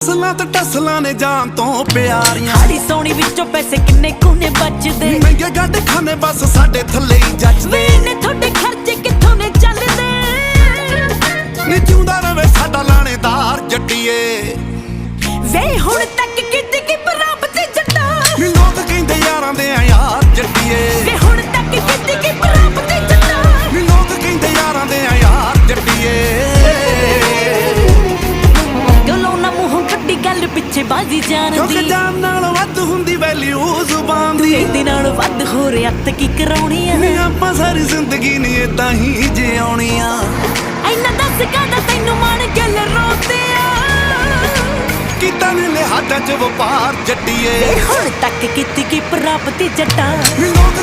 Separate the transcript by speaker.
Speaker 1: ਟਸਲਾਂ ਤੇ ਟਸਲਾਂ ਨੇ ਜਾਨ ਤੋਂ ਪਿਆਰੀਆਂ।
Speaker 2: ਸਾਡੀ ਸੋਹਣੀ ਵਿੱਚੋਂ ਪੈਸੇ ਕਿੰਨੇ ਕੋਨੇ ਬਚਦੇ?
Speaker 1: ਮਹਿੰਗੇ ਗੱਡ ਖਾਨੇ ਬਸ ਸਾਡੇ ਥੱਲੇ ਹੀ ਜੱਜਦੇ
Speaker 2: ਨੇ ਤੁਹਾਡੇ ਖਰਚੇ ਕਿੱਥੋਂ ਨੇ ਚੱਲਦੇ?
Speaker 1: ਨੀ ਜਿਉਂਦਾ ਰਵੇ ਸਾਡਾ ਲਾਣੇਦਾਰ ਜੱਟੀਏ।
Speaker 2: ਗੱਲ ਪਿੱਛੇ ਬਾਜੀ
Speaker 1: ਕਿਉਂਕਿ
Speaker 2: ਜਾਣਦੀ
Speaker 1: ਜਾਨ ਨਾਲ ਵੱਧ ਹੁੰਦੀ ਵੈਲਿਊ ਜ਼ੁਬਾਨ ਦੀ।
Speaker 2: ਇਹਦੇ ਨਾਲ ਵੱਧ ਹੋ ਰਿਹਾ ਤੇ ਕੀ ਕਰਾਉਣੀ ਆ?
Speaker 1: ਨੀ ਆਪਾਂ ਸਾਰੀ ਜ਼ਿੰਦਗੀ ਨੀ ਏਦਾਂ ਹੀ ਜਿਉਣੀ ਆ
Speaker 2: ਐਨਾ ਦੱਸ ਕਾਦਾ ਤੈਨੂੰ ਮਾਣ ਗੱਲ ਰੋਤੇ ਆ?
Speaker 1: ਕੀਤਾ ਨੇ ਲਿਹਾਜ਼ਾਂ ਚ ਵਪਾਰ ਜੱਟੀਏ।
Speaker 2: ਹੁਣ ਤੱਕ ਕੀਤੀ ਕੀ ਪ੍ਰਾਪਤੀ ਜੱਟਾ?
Speaker 1: ਲੋਕ